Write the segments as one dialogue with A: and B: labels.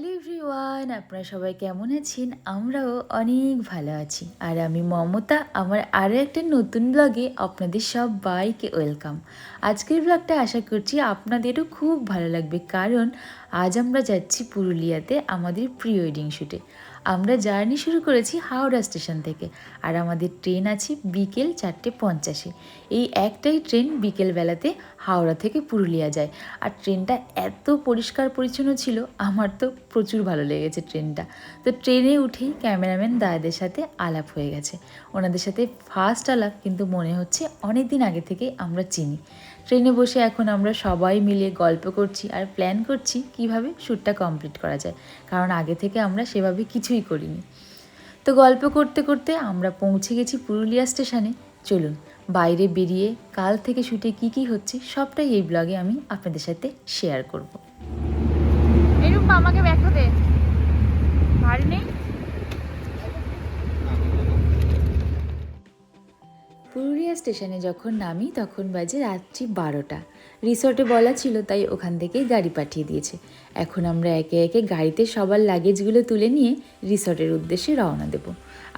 A: Hello everyone, আপনারা সবাই কেমন আছেন? আমরাও অনেক ভালো আছি। আর আমি মমতা, আমার আরও একটা নতুন ব্লগে আপনাদের সবাইকে ওয়েলকাম আজকের ব্লগটা আশা করছি আপনাদেরও খুব ভালো লাগবে। কারণ আজ আমরা যাচ্ছি পুরুলিয়াতে আমাদের প্রি ওয়েডিং শ্যুটে আমরা জার্নি শুরু করেছি হাওড়া স্টেশন থেকে। আর আমাদের ট্রেন আছে বিকেল চারটে পঞ্চাশে। এই একটাই ট্রেন বিকেলবেলাতে হাওড়া থেকে পুরুলিয়া যায়। আর ট্রেনটা এত পরিষ্কার পরিচ্ছন্ন ছিল, আমার তো প্রচুর ভালো লেগেছে ট্রেনটা। তো ট্রেনে উঠেই ক্যামেরাম্যান দাদাদের সাথে আলাপ হয়ে গেছে। ওনাদের সাথে ফার্স্ট আলাপ কিন্তু মনে হচ্ছে অনেক দিন আগে থেকে আমরা চিনি। ট্রেনে বসে এখন আমরা সবাই মিলে গল্প করছি আর প্ল্যান করছি কীভাবে শ্যুটটা কমপ্লিট করা যায়। কারণ আগে থেকে আমরা সেভাবে কিছুই করিনি। তো গল্প করতে করতে আমরা পৌঁছে গেছি পুরুলিয়া স্টেশনে। চলুন, বাইরে বেরিয়ে কাল থেকে শুটে কি কি হচ্ছে সবটাই এই ব্লগে আমি আপনাদের সাথে শেয়ার করব।
B: রূপা, আমাকে দেখো দে। ভারী নেই?
A: পুরুলিয়া স্টেশনে যখন নামি তখন বাজে রাত্রি বারোটা। রিসর্টে বলা ছিল তাই ওখান থেকেই গাড়ি পাঠিয়ে দিয়েছে। এখন আমরা একে একে গাড়িতে সবার লাগেজগুলো তুলে নিয়ে রিসর্টের উদ্দেশ্যে রওনা দেব।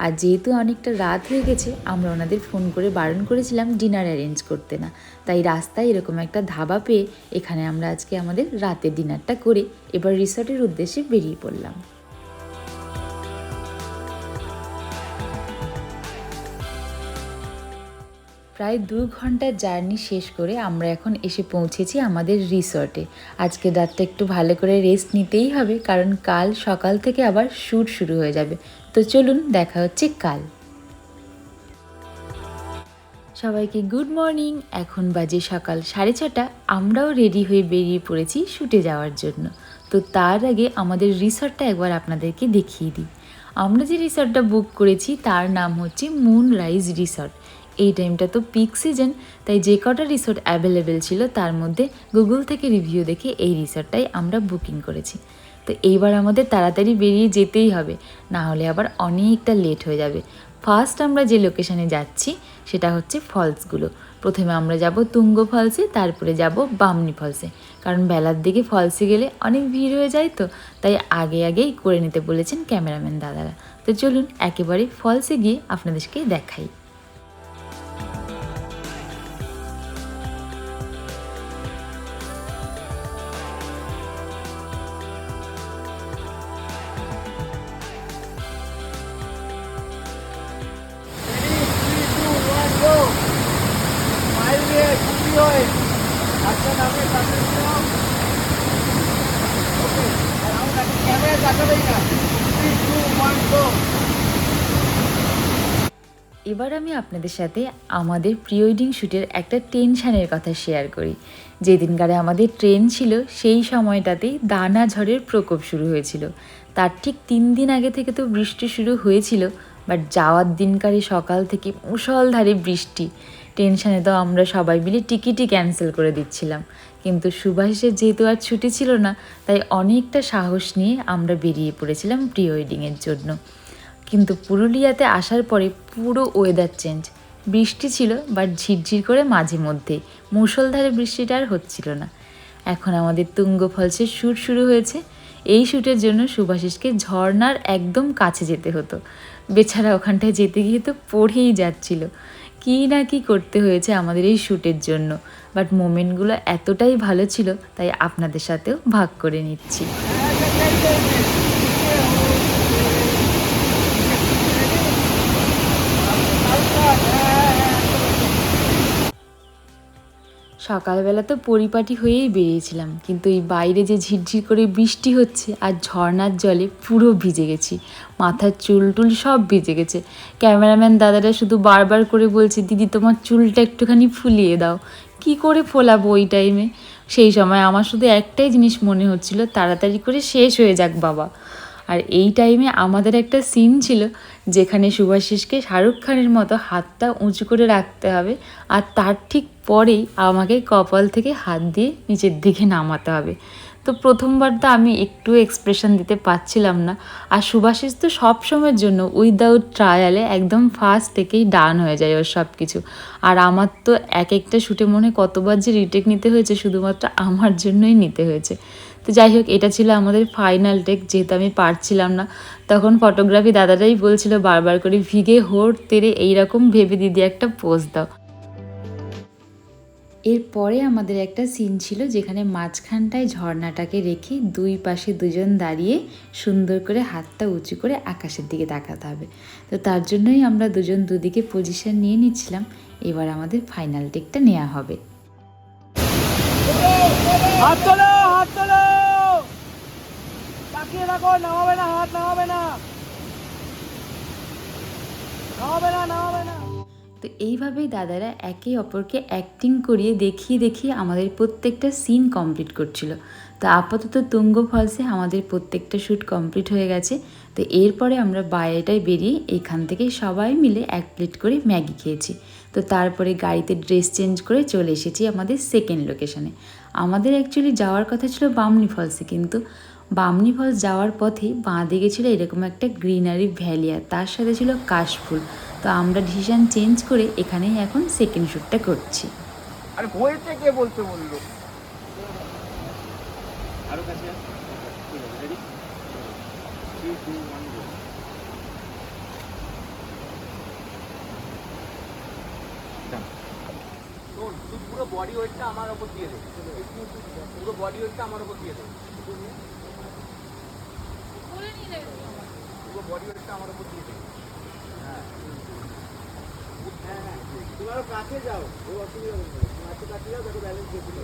A: আর যেহেতু অনেকটা রাত হয়ে গেছে, আমরা ওনাদের ফোন করে বারণ করেছিলাম ডিনার অ্যারেঞ্জ করতে না। তাই রাস্তায় এরকম একটা ধাবা পেয়ে এখানে আমরা আজকে আমাদের রাতের ডিনারটা করে এবার রিসর্টের উদ্দেশ্যে বেরিয়ে পড়লাম। প্রায় দু ঘণ্টার জার্নি শেষ করে আমরা এখন এসে পৌঁছেছি আমাদের রিসর্টে। আজকে রাতটা একটু ভালো করে রেস্ট নিতেই হবে, কারণ কাল সকাল থেকে আবার শ্যুট শুরু হয়ে যাবে। তো চলুন, দেখা হচ্ছে কাল। সবাইকে গুড মর্নিং। এখন বাজে সকাল সাড়ে ছটা। আমরাও রেডি হয়ে বেরিয়ে পড়েছি শ্যুটে যাওয়ার জন্য। তো তার আগে আমাদের রিসর্টটা একবার আপনাদেরকে দেখিয়ে দিই। আমরা যে রিসর্টটা বুক করেছি, তার নাম হচ্ছে মুন রাইজ রিসর্ট। এই টাইমটা তো পিক সিজন তাই যে কটা রিসোর্ট অ্যাভেলেবেল ছিল তার মধ্যে গুগল থেকে রিভিউ দেখে এই রিসর্টটাই আমরা বুকিং করেছি। তো এইবার আমাদের তাড়াতাড়ি বেরিয়ে যেতেই হবে, না হলে আবার অনেকটা লেট হয়ে যাবে। ফার্স্ট আমরা যে লোকেশানে যাচ্ছি, সেটা হচ্ছে ফলসগুলো প্রথমে আমরা যাব তুঙ্গ ফলসে তারপরে যাব বামনি ফলসে কারণ বেলার দিকে ফলসে গেলে অনেক ভিড় হয়ে যায় তো, তাই আগে আগেই করে নিতে বলেছেন ক্যামেরাম্যান দাদারা। তো চলুন একেবারে ফলসে গিয়ে আপনাদেরকে দেখাই। এবার আমি আপনাদের সাথে আমাদের প্রি ওয়েডিং শ্যুটের একটা টেনশানের কথা শেয়ার করি। যেদিনকারে আমাদের ট্রেন ছিল, সেই সময়টাতেই দানা ঝড়ের প্রকোপ শুরু হয়েছিল। তার ঠিক তিন দিন আগে থেকে তো বৃষ্টি শুরু হয়েছিল বাট যাওয়ার দিনকারে সকাল থেকে মুষলধারে বৃষ্টি। টেনশানে তো আমরা সবাই মিলে টিকিটই ক্যান্সেল করে দিচ্ছিলাম। কিন্তু সুভাষের যেহেতু আর ছুটি ছিল না, তাই অনেকটা সাহস নিয়ে আমরা বেরিয়ে পড়েছিলাম প্রি ওয়েডিংয়ের জন্য। কিন্তু পুরুলিয়াতে আসার পরে পুরো ওয়েদার চেঞ্জ বৃষ্টি ছিল বাট ঝিরঝির করে মাঝে মধ্যে। মুষলধারে বৃষ্টিটা আর হচ্ছিল না। এখন আমাদের তুঙ্গ ফলসের শ্যুট শুরু হয়েছে। এই শ্যুটের জন্য সুভাষিসকে ঝর্নার একদম কাছে যেতে হতো। বেচারা ওখানটায় যেতে গিয়ে তো পড়েই যাচ্ছিল। কী না কী করতে হয়েছে আমাদের এই শ্যুটের জন্য। বাট মোমেন্টগুলো এতটাই ভালো ছিল, তাই আপনাদের সাথেও ভাগ করে নিচ্ছি। সকালবেলা তো পরিপাটি হয়েই বেরিয়েছিলাম, কিন্তু এই বাইরে যে ঝিরঝির করে বৃষ্টি হচ্ছে আর ঝর্নার জলে পুরো ভিজে গেছি, মাথার চুল টুল সব ভিজে গেছে। ক্যামেরাম্যান দাদারা শুধু বারবার করে বলছে, দিদি, তোমার চুলটা একটুখানি ফুলিয়ে দাও। কি করে ফোলাবো ওই টাইমে সেই সময় আমার শুধু একটাই জিনিস মনে হচ্ছিল, তাড়াতাড়ি করে শেষ হয়ে যাক বাবা। আর এই টাইমে আমাদের একটা সিন ছিল, যেখানে সুভাষিসকে শাহরুখ খানের মতো হাতটা উঁচু করে রাখতে হবে আর তার ঠিক পরেই আমাকে কপাল থেকে হাত দিয়ে নিচের দিকে নামাতে হবে। তো প্রথমবার তো আমি একটু এক্সপ্রেশন দিতে পারছিলাম না। আর সুভাষিস তো সব সময়ের জন্য উইদাউট ট্রায়ালে একদম ফার্স্ট থেকেই ডান হয়ে যায় ওর সব কিছু আর আমার তো এক একটা শ্যুটে মনে কতবার যে রিটেক নিতে হয়েছে, শুধুমাত্র আমার জন্যই নিতে হয়েছে। তো যাই হোক, এটা ছিল আমাদের ফাইনাল টেক যেহেতু আমি পারছিলাম না। তখন ফটোগ্রাফি দাদাটাই বলছিল বারবার করে, ভিগে হোর, তেরে এইরকম ভেবে দিদি একটা পোজ দাও। এরপরে আমাদের একটা সিন ছিল যেখানে মাঝখানটায় ঝর্ণাটাকে রেখে দুই পাশে দুজন দাঁড়িয়ে সুন্দর করে হাতটা উঁচু করে আকাশের দিকে তাকাতে হবে। তো তার জন্যই আমরা দুজন দুদিকে পজিশন নিয়ে নিচ্ছিলাম। এবার আমাদের ফাইনাল টেকটা নেওয়া হবে।
C: হাত তোলো হাত তোলো! তাকিয়ে রাখো নামাবে না, হাত নামাবে না। নামাবে না নামাবে না।
A: তো এইভাবেই দাদারা একে অপরকে অ্যাক্টিং করিয়ে দেখিয়ে দেখিয়ে আমাদের প্রত্যেকটা সিন কমপ্লিট করছিল। তো আপাতত তুঙ্গ ফলসে আমাদের প্রত্যেকটা শ্যুট কমপ্লিট হয়ে গেছে। তো এরপরে আমরা বাইরেটায় বেরিয়ে এখান থেকে সবাই মিলে এক প্লেট করে ম্যাগি খেয়েছি। তো তারপরে গাড়িতে ড্রেস চেঞ্জ করে চলে এসেছি আমাদের সেকেন্ড লোকেশনে আমাদের অ্যাকচুয়ালি যাওয়ার কথা ছিল বামনি ফলসে কিন্তু বামনি ফলস যাওয়ার পথে বাঁ দিকে ছিল এরকম একটা গ্রিনারি ভ্যালি আর তার সাথে ছিল কাশফুল। তো আমরা ডিসিশন চেঞ্জ করে এখানেই এখন সেকেন্ড শ্যুটটা করছি।
C: আরে হয়েছে কে বলতে বলল? আরও কাছে ready three two one go পুরো বডি ওয়েটটা আমার উপর দিয়ে দে। পুরো বডি ওয়েটটা আমার উপর দিয়ে দে পুরো বডি ওয়েটটা আমার উপর দিয়ে হ্যাঁ। হ্যাঁ হ্যাঁ তুমি আরও কাছে যাও। ও অসুবিধা হবে না তুমি কাছে যাও দেখো ব্যালেন্স দিয়ে দিলে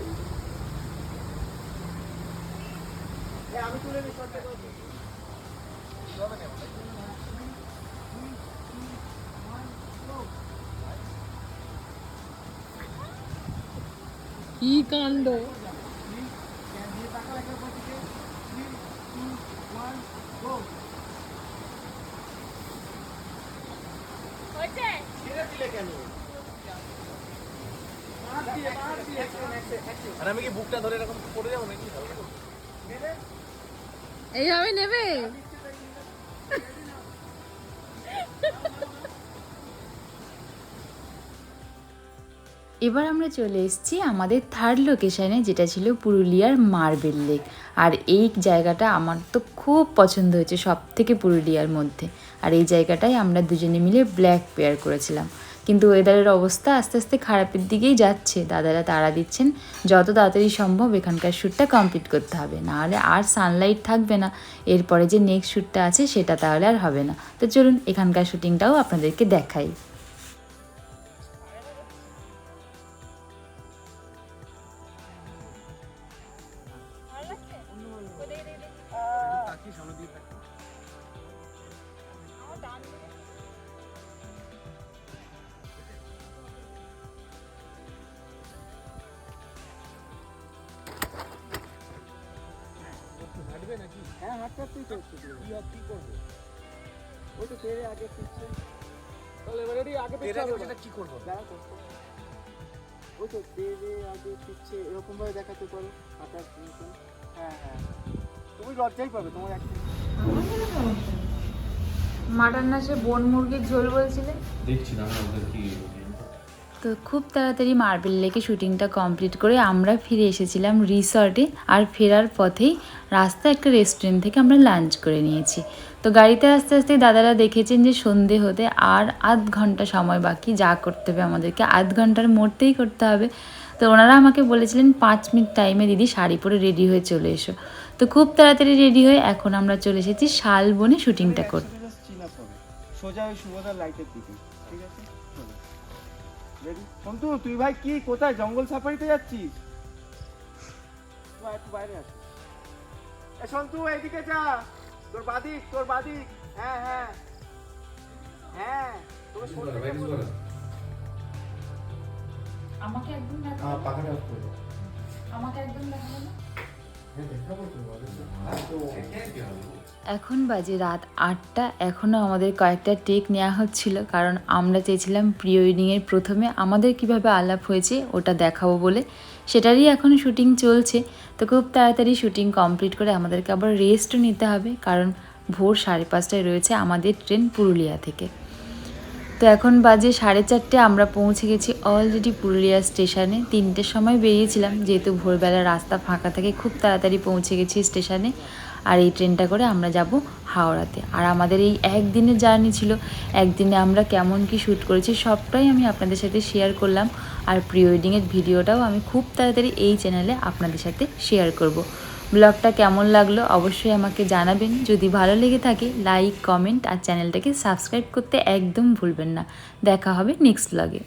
C: হ্যাঁ আমি তুলে নিই শর্টটা করব হবে না
B: কি কাণ্ড?
C: আর আমি কি বুকটা ধরে এরকম পড়ে যাব নাকি?
B: এইভাবে নেবে?
A: এবার আমরা চলে এসেছি আমাদের থার্ড লোকেশনে যেটা ছিল পুরুলিয়ার মার্বেল লেক। আর এই জায়গাটা আমার তো খুব পছন্দ হয়েছে সব থেকে পুরুলিয়ার মধ্যে। আর এই জায়গাটাই আমরা দুজনে মিলে ব্ল্যাক পেয়ার করেছিলাম। কিন্তু ওয়েদারের অবস্থা আস্তে আস্তে খারাপের দিকেই যাচ্ছে। দাদারা তাড়া দিচ্ছেন, যত তাড়াতাড়ি সম্ভব এখানকার শ্যুটটা কমপ্লিট করতে হবে। নাহলে আর সানলাইট থাকবে না। এরপরে যে নেক্সট শ্যুটটা আছে, সেটা তাহলে আর হবে না। তো চলুন, এখানকার শ্যুটিংটাও আপনাদেরকে দেখাই।
C: হ্যাঁ হাঁটতেই তো হচ্ছে কি আর কি করব? ওই তো তেরে আগে পিছছে তাহলে এবারে আগে পিছছে না। কি করব? দাঁড়া তো ওই তো তেরে আগে পিছছে এরকম ভাবে দেখাতে পারো হাঁটার মতন হ্যাঁ হ্যাঁ। তুমি লজ্জাই পাবে তোমার একটা
B: মাটন না সে বন মুরগির ঝোল বলছিলে?
D: দেখছি না ওদের কি
A: তো খুব তাড়াতাড়ি মার্বেল লেকে শুটিংটা কমপ্লিট করে আমরা ফিরে এসেছিলাম রিসর্টে আর ফেরার পথেই রাস্তা একটা রেস্টুরেন্ট থেকে আমরা লাঞ্চ করে নিয়েছি। তো গাড়িতে আস্তে আস্তে দাদারা দেখেছেন যে সন্ধে হতে আর আধ ঘণ্টা সময় বাকি, যা করতে হবে আমাদেরকে। আধ ঘণ্টার মধ্যেই করতে হবে। তো ওনারা আমাকে বলেছিলেন, পাঁচ মিনিট টাইমে দিদি শাড়ি পরে রেডি হয়ে চলে এসো। তো খুব তাড়াতাড়ি রেডি হয়ে এখন আমরা চলে এসেছি শালবনে শুটিংটা করতে।
C: সোজা ওই লাইটের দিকে। সন্তু তুই ভাই কি কোথায়? জঙ্গল সাফারিতে যাচ্ছিস? একটু বাইরে আস এ সন্তু এইদিকে যা। তোর বাদিক তোর বাদিক। হ্যাঁ হ্যাঁ। হ্যাঁ তোর
A: আমাকে একদম
D: দাও।
A: আমাকে একদম দেখাবো না? এখন বাজে রাত আটটা। এখনও আমাদের কয়েকটা টেক নেওয়া হচ্ছিল, কারণ আমরা চেয়েছিলাম প্রি ওয়েডিংয়ের প্রথমে আমাদের কীভাবে আলাপ হয়েছে ওটা দেখাবো বলে। সেটারই এখন শুটিং চলছে, তো খুব তাড়াতাড়ি শুটিং কমপ্লিট করে আমাদেরকে আবার রেস্টও নিতে হবে, কারণ ভোর সাড়ে পাঁচটায় রয়েছে আমাদের ট্রেন পুরুলিয়া থেকে। তো এখন বাজে সাড়ে চারটে, আমরা পৌঁছে গেছি অলরেডি পুরুলিয়া স্টেশনে। তিনটের সময় বেরিয়েছিলাম, যেহেতু ভোরবেলা রাস্তা ফাঁকা থাকে, খুব তাড়াতাড়ি পৌঁছে গেছি স্টেশনে। আর এই ট্রেনটা করে আমরা যাব হাওড়াতে। আর আমাদের এই একদিনের জার্নি ছিল, একদিনে আমরা কেমন কি শ্যুট করেছি, সবটাই আমি আপনাদের সাথে শেয়ার করলাম। আর প্রি ওয়েডিংয়ের ভিডিওটাও আমি খুব তাড়াতাড়ি এই চ্যানেলে আপনাদের সাথে শেয়ার করব। ব্লগটা কেমন লাগল অবশ্যই আমাকে জানাবেন। যদি ভালো লেগে থাকে, লাইক, কমেন্ট আর চ্যানেলটাকে সাবস্ক্রাইব করতে একদম ভুলবেন না। দেখা হবে নেক্সট ব্লগে।